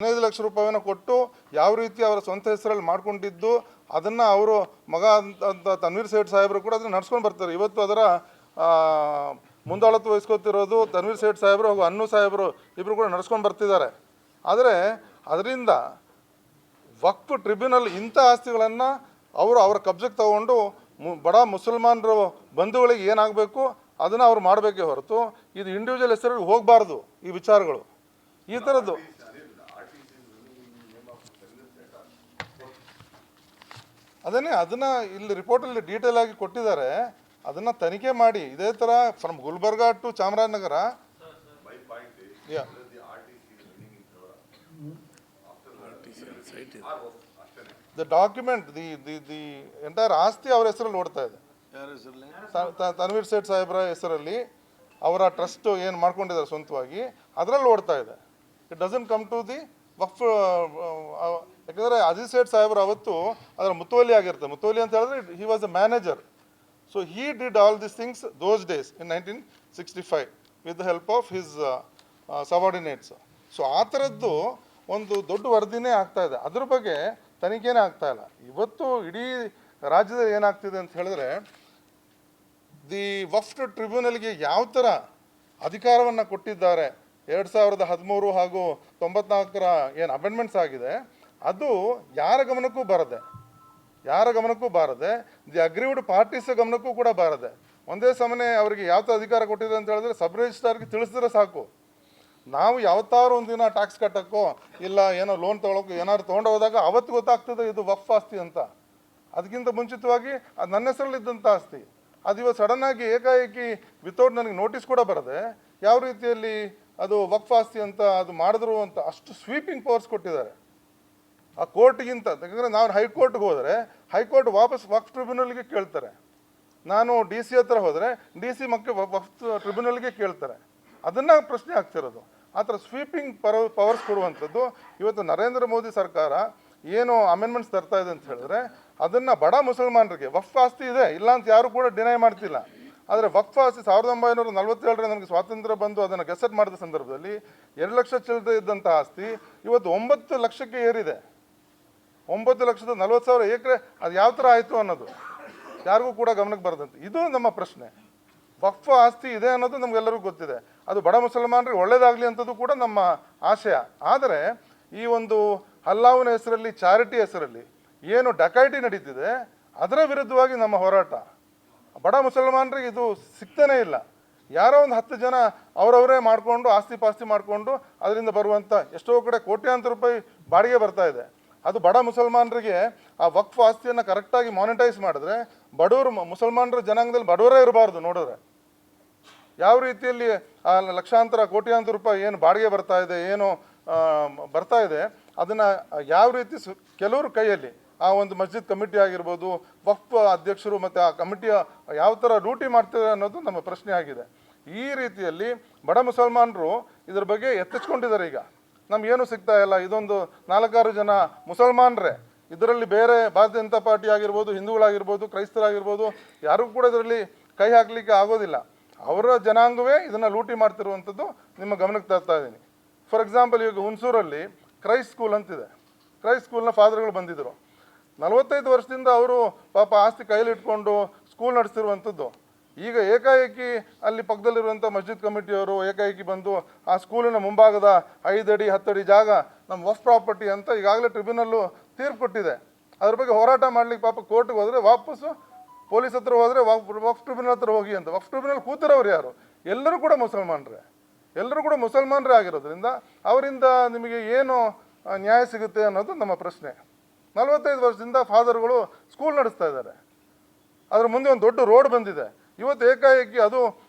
ಹದಿನೈದು ಲಕ್ಷ ರೂಪಾಯಿನ ಕೊಟ್ಟು ಯಾವ ರೀತಿ ಅವರ ಸ್ವಂತ ಹೆಸರಲ್ಲಿ ಮಾಡ್ಕೊಂಡಿದ್ದು, ಅದನ್ನು ಅವರು ಮಗ ಅಂತ ತನ್ವೀರ್ ಸೇಠ್ ಸಾಹೇಬರು ಕೂಡ ಅದನ್ನು ನಡ್ಸ್ಕೊಂಡು ಬರ್ತಾರೆ. ಇವತ್ತು ಅದರ ಮುಂದಾಳತ್ವ ವಹಿಸ್ಕೊತಿರೋದು ತನ್ವೀರ್ ಸೇಠ್ ಸಾಹೇಬರು ಹಾಗೂ ಅನ್ನು ಸಾಹೇಬರು ಇಬ್ಬರು ಕೂಡ ನಡ್ಸ್ಕೊಂಡು ಬರ್ತಿದ್ದಾರೆ. ಆದರೆ ಅದರಿಂದ ವಕ್ಫ್ ಟ್ರಿಬ್ಯುನಲ್ ಇಂಥ ಆಸ್ತಿಗಳನ್ನು ಅವರು ಅವರ ಕಬ್ಜಕ್ಕೆ ತಗೊಂಡು ಮು, ಬಡ ಮುಸಲ್ಮಾನರು ಬಂಧುಗಳಿಗೆ ಏನಾಗಬೇಕು ಅದನ್ನು ಅವ್ರು ಮಾಡಬೇಕೇ ಹೊರತು, ಇದು ಇಂಡಿವಿಜುವಲ್ ಹೆಸರಿಗೆ ಹೋಗಬಾರ್ದು ಈ ವಿಚಾರಗಳು. ಈ ಥರದ್ದು ಅದನ್ನೇ ಅದನ್ನ ಇಲ್ಲಿ ರಿಪೋರ್ಟಲ್ಲಿ ಡೀಟೇಲ್ ಆಗಿ ಕೊಟ್ಟಿದ್ದಾರೆ. ಅದನ್ನ ತನಿಖೆ ಮಾಡಿ. ಇದೇ ಥರ from Gulbarga to Chamarajanagar. The document the the the entire ಆಸ್ತಿ ಅವ್ರ ಹೆಸರಲ್ಲಿ ಓಡ್ತಾ ಇದೆ. ತನ್ವೀರ್ ಸೇಠ್ ಸಾಹೇಬ್ರ ಹೆಸರಲ್ಲಿ ಅವರ ಟ್ರಸ್ಟ್ ಏನು ಮಾಡ್ಕೊಂಡಿದ್ದಾರೆ ಸ್ವಂತವಾಗಿ ಅದರಲ್ಲಿ ಓಡ್ತಾ ಇದೆ. It doesn't come to the waqf ಯಾಕಂದರೆ ಅಜೀಜ್ ಸೇಠ್ ಸಾಹೇಬ್ರು ಅವತ್ತು ಅದರ ಮುತುವಲಿ ಆಗಿರುತ್ತೆ. ಮುತುವಲಿ ಅಂತ ಹೇಳಿದ್ರೆ he was a manager so he did all this things those days in nineteen sixty five with the help of his subordinates so ಆ ಥರದ್ದು ಒಂದು ದೊಡ್ಡ ವರದಿನೇ ಆಗ್ತಾ ಇದೆ. ಅದ್ರ ಬಗ್ಗೆ ತನಿಖೆನೇ ಆಗ್ತಾ ಇಲ್ಲ. ಇವತ್ತು ಇಡೀ ರಾಜ್ಯದಲ್ಲಿ ಏನಾಗ್ತಿದೆ ಅಂತ ಹೇಳಿದ್ರೆ ದಿ ವಫ್ಟ್ ಟ್ರಿಬ್ಯುನಲ್ಗೆ ಯಾವ ಥರ ಅಧಿಕಾರವನ್ನು ಕೊಟ್ಟಿದ್ದಾರೆ ಎರಡು ಸಾವಿರದ ಹದಿಮೂರು ಹಾಗೂ ತೊಂಬತ್ನಾಲ್ಕರ ಏನು ಅಮೆಂಡ್ಮೆಂಟ್ಸ್ ಆಗಿದೆ, ಅದು ಯಾರ ಗಮನಕ್ಕೂ ಬರದೆ, ಯಾರ ಗಮನಕ್ಕೂ ಬಾರದೆ ದಿ ಅಗ್ರಿವ್ಡ್ ಪಾರ್ಟೀಸ್ ಗಮನಕ್ಕೂ ಕೂಡ ಬಾರದೆ. ಒಂದೇ ಸಮನೆ ಅವರಿಗೆ ಯಾವತ್ತೂ ಅಧಿಕಾರ ಕೊಟ್ಟಿದೆ ಅಂತ ಹೇಳಿದ್ರೆ ಸಬ್ ರಿಜಿಸ್ಟ್ರಾರ್ಗೆ ತಿಳಿಸಿದ್ರೆ ಸಾಕು. ನಾವು ಯಾವತ್ತಾರು ಒಂದಿನ ಟ್ಯಾಕ್ಸ್ ಕಟ್ಟೋಕ್ಕೋ, ಇಲ್ಲ ಏನೋ ಲೋನ್ ತೊಗೊಳಕ್ಕೋ, ಏನಾದ್ರು ತೊಗೊಂಡು ಹೋದಾಗ ಅವತ್ತು ಗೊತ್ತಾಗ್ತದೆ ಇದು ವಫ್ ಆಸ್ತಿ ಅಂತ. ಅದಕ್ಕಿಂತ ಮುಂಚಿತವಾಗಿ ಅದು ನನ್ನ ಹೆಸರಲ್ಲಿದ್ದಂಥ ಆಸ್ತಿ. ಅದು ಇವತ್ತು ಸಡನ್ನಾಗಿ ಏಕಾಏಕಿ ವಿತೌಟ್ ನನಗೆ ನೋಟಿಸ್ ಕೂಡ ಬರದೆ, ಯಾವ ರೀತಿಯಲ್ಲಿ ಅದು ವಕ್ಫ್ ಆಸ್ತಿ ಅಂತ ಅದು ಮಾಡಿದ್ರು ಅಂತ ಅಷ್ಟು ಸ್ವೀಪಿಂಗ್ ಪವರ್ಸ್ ಕೊಟ್ಟಿದ್ದಾರೆ. ಆ ಕೋರ್ಟ್ಗಿಂತ, ಯಾಕಂದರೆ ನಾವು ಹೈಕೋರ್ಟ್ಗೆ ಹೋದರೆ, ಹೈಕೋರ್ಟ್ ವಾಪಸ್ ವಕ್ಫ್ ಟ್ರಿಬ್ಯುನಲ್ಗೆ ಕೇಳ್ತಾರೆ. ನಾನು ಡಿ ಸಿ ಹತ್ರ ಹೋದರೆ ಡಿ ಸಿ ಮಕ್ಕ ವಕ್ಫ್ ಟ್ರಿಬ್ಯುನಲ್ಗೆ ಕೇಳ್ತಾರೆ. ಅದನ್ನು ಪ್ರಶ್ನೆ ಆಗ್ತಿರೋದು ಆ ಥರ ಸ್ವೀಪಿಂಗ್ ಪರ, ಪವರ್ಸ್ ಕೊಡುವಂಥದ್ದು ಇವತ್ತು ನರೇಂದ್ರ ಮೋದಿ ಸರ್ಕಾರ ಏನು ಅಮೆಂಡ್ಮೆಂಟ್ಸ್ ತರ್ತಾ ಇದೆ ಅಂತ ಹೇಳಿದ್ರೆ ಅದನ್ನು ಬಡ ಮುಸಲ್ಮಾನರಿಗೆ ವಕ್ಫ್ ಆಸ್ತಿ ಇದೆ ಇಲ್ಲ ಅಂತ ಯಾರು ಕೂಡ ಡಿನೈ ಮಾಡ್ತಿಲ್ಲ. ಆದರೆ ವಕ್ಫ್ ಸಾವಿರದ ಒಂಬೈನೂರ ನಲವತ್ತೇಳರ ನಮಗೆ ಸ್ವಾತಂತ್ರ್ಯ ಬಂದು ಅದನ್ನು ಗೆಸೆಟ್ ಮಾಡಿದ ಸಂದರ್ಭದಲ್ಲಿ ಎರಡು ಲಕ್ಷ ಚಿಲ್ಲರೆ ಇದ್ದಂಥ ಆಸ್ತಿ ಇವತ್ತು ಒಂಬತ್ತು ಲಕ್ಷಕ್ಕೆ ಏರಿದೆ. ಒಂಬತ್ತು ಲಕ್ಷದ ನಲ್ವತ್ತು ಸಾವಿರ ಎಕರೆ ಅದು ಯಾವ ಥರ ಆಯಿತು ಅನ್ನೋದು ಯಾರಿಗೂ ಕೂಡ ಗಮನಕ್ಕೆ ಬರದಂತೆ. ಇದು ನಮ್ಮ ಪ್ರಶ್ನೆ. ವಕ್ಫ್ ಆಸ್ತಿ ಇದೆ ಅನ್ನೋದು ನಮಗೆಲ್ಲರಿಗೂ ಗೊತ್ತಿದೆ. ಅದು ಬಡ ಮುಸಲ್ಮಾನರಿಗೆ ಒಳ್ಳೇದಾಗಲಿ ಅಂಥದ್ದು ಕೂಡ ನಮ್ಮ ಆಶಯ. ಆದರೆ ಈ ಒಂದು ಹಲ್ಲಾವಿನ ಹೆಸರಲ್ಲಿ, ಚಾರಿಟಿ ಹೆಸರಲ್ಲಿ ಏನು ಡಕಾಯಿಟಿ ನಡೀತಿದೆ, ಅದರ ವಿರುದ್ಧವಾಗಿ ನಮ್ಮ ಹೋರಾಟ. ಬಡ ಮುಸಲ್ಮಾನರಿಗೆ ಇದು ಸಿಗ್ತಾನೇ ಇಲ್ಲ. ಯಾರೋ ಒಂದು ಹತ್ತು ಜನ ಅವರವರೇ ಮಾಡಿಕೊಂಡು, ಆಸ್ತಿ ಪಾಸ್ತಿ ಮಾಡಿಕೊಂಡು ಅದರಿಂದ ಬರುವಂಥ ಎಷ್ಟೋ ಕಡೆ ಕೋಟ್ಯಾಂತರ ರೂಪಾಯಿ ಬಾಡಿಗೆ ಬರ್ತಾ ಇದೆ. ಅದು ಬಡ ಮುಸಲ್ಮಾನರಿಗೆ ಆ ವಕ್ಫ್ ಆಸ್ತಿಯನ್ನು ಕರೆಕ್ಟಾಗಿ ಮಾನಿಟೈಸ್ ಮಾಡಿದ್ರೆ ಬಡವರು ಮುಸಲ್ಮಾನರ ಜನಾಂಗದಲ್ಲಿ ಬಡವರೇ ಇರಬಾರ್ದು ನೋಡಿದ್ರೆ. ಯಾವ ರೀತಿಯಲ್ಲಿ ಆ ಲಕ್ಷಾಂತರ ಕೋಟ್ಯಾಂತರ ರೂಪಾಯಿ ಏನು ಬಾಡಿಗೆ ಬರ್ತಾ ಇದೆ, ಏನು ಬರ್ತಾ ಇದೆ, ಅದನ್ನು ಯಾವ ರೀತಿ ಕೆಲವರು ಕೈಯಲ್ಲಿ ಆ ಒಂದು ಮಸ್ಜಿದ್ ಕಮಿಟಿ ಆಗಿರ್ಬೋದು, ವಕ್ಫ್ ಅಧ್ಯಕ್ಷರು ಮತ್ತು ಆ ಕಮಿಟಿಯ ಯಾವ ಥರ ಡ್ಯೂಟಿ ಮಾಡ್ತಾರೆ ಅನ್ನೋದು ನಮ್ಮ ಪ್ರಶ್ನೆ ಆಗಿದೆ. ಈ ರೀತಿಯಲ್ಲಿ ಬಡ ಮುಸಲ್ಮಾನರು ಇದ್ರ ಬಗ್ಗೆ ಎತ್ತಿಸ್ಕೊಂಡಿದ್ದಾರೆ ಈಗ. ನಮಗೇನು ಸಿಗ್ತಾ ಇಲ್ಲ. ಇದೊಂದು ನಾಲ್ಕಾರು ಜನ ಮುಸಲ್ಮಾನರೇ. ಇದರಲ್ಲಿ ಬೇರೆ ಭಾರತೀಯ ಜನತಾ ಪಾರ್ಟಿ ಆಗಿರ್ಬೋದು, ಹಿಂದೂಗಳಾಗಿರ್ಬೋದು, ಕ್ರೈಸ್ತರಾಗಿರ್ಬೋದು, ಯಾರೂ ಕೂಡ ಇದರಲ್ಲಿ ಕೈ ಹಾಕಲಿಕ್ಕೆ ಆಗೋದಿಲ್ಲ. ಅವರ ಜನಾಂಗವೇ ಇದನ್ನು ಲೂಟಿ ಮಾಡ್ತಿರುವಂಥದ್ದು ನಿಮ್ಮ ಗಮನಕ್ಕೆ ತರ್ತಾ ಇದ್ದೀನಿ. ಫಾರ್ ಎಕ್ಸಾಂಪಲ್ ಈಗ ಹುಣಸೂರಲ್ಲಿ ಕ್ರೈಸ್ಟ್ ಸ್ಕೂಲ್ ಅಂತಿದೆ. ಕ್ರೈಸ್ಟ್ ಸ್ಕೂಲ್ನ ಫಾದರ್ಗಳು ಬಂದಿದ್ದರು ನಲವತ್ತೈದು ವರ್ಷದಿಂದ ಅವರು ಪಾಪ ಆಸ್ತಿ ಕೈಲಿ ಸ್ಕೂಲ್ ನಡೆಸ್ತಿರುವಂಥದ್ದು. ಈಗ ಏಕಾಏಕಿ ಅಲ್ಲಿ ಪಕ್ಕದಲ್ಲಿರುವಂಥ ಮಸ್ಜಿದ್ ಕಮಿಟಿಯವರು ಏಕಾಏಕಿ ಬಂದು ಆ ಸ್ಕೂಲಿನ ಮುಂಭಾಗದ ಐದಡಿ, ಹತ್ತಡಿ ಜಾಗ ನಮ್ಮ ವಫ್ ಪ್ರಾಪರ್ಟಿ ಅಂತ ಈಗಾಗಲೇ ಟ್ರಿಬ್ಯುನಲ್ಲು ತೀರ್ಪು ಕೊಟ್ಟಿದೆ. ಅದ್ರ ಬಗ್ಗೆ ಹೋರಾಟ ಮಾಡ್ಲಿಕ್ಕೆ ಪಾಪ ಕೋರ್ಟ್ಗೆ ಹೋದರೆ ವಾಪಸ್ಸು ಪೊಲೀಸ್ ಹತ್ರ ಹೋದರೆ ವಫ್ ಟ್ರಿಬ್ಯುನಲ್ ಹತ್ರ ಹೋಗಿ ಅಂತ. ವಫ್ ಟ್ರಿಬ್ಯುನಲ್ ಕೂತಿರೋರು ಯಾರು? ಎಲ್ಲರೂ ಕೂಡ ಮುಸಲ್ಮಾನರೇ. ಎಲ್ಲರೂ ಕೂಡ ಮುಸಲ್ಮಾನರೇ ಆಗಿರೋದ್ರಿಂದ ಅವರಿಂದ ನಿಮಗೆ ಏನು ನ್ಯಾಯ ಸಿಗುತ್ತೆ ಅನ್ನೋದು ನಮ್ಮ ಪ್ರಶ್ನೆ. ನಲವತ್ತೈದು ವರ್ಷದಿಂದ ಫಾದರ್ಗಳು ಸ್ಕೂಲ್ ನಡೆಸ್ತಾ ಇದ್ದಾರೆ. ಅದರ ಮುಂದೆ ಒಂದು ದೊಡ್ಡ ರೋಡ್ ಬಂದಿದೆ. ಇವತ್ತು ಏಕಾಏಕಿ ಅದು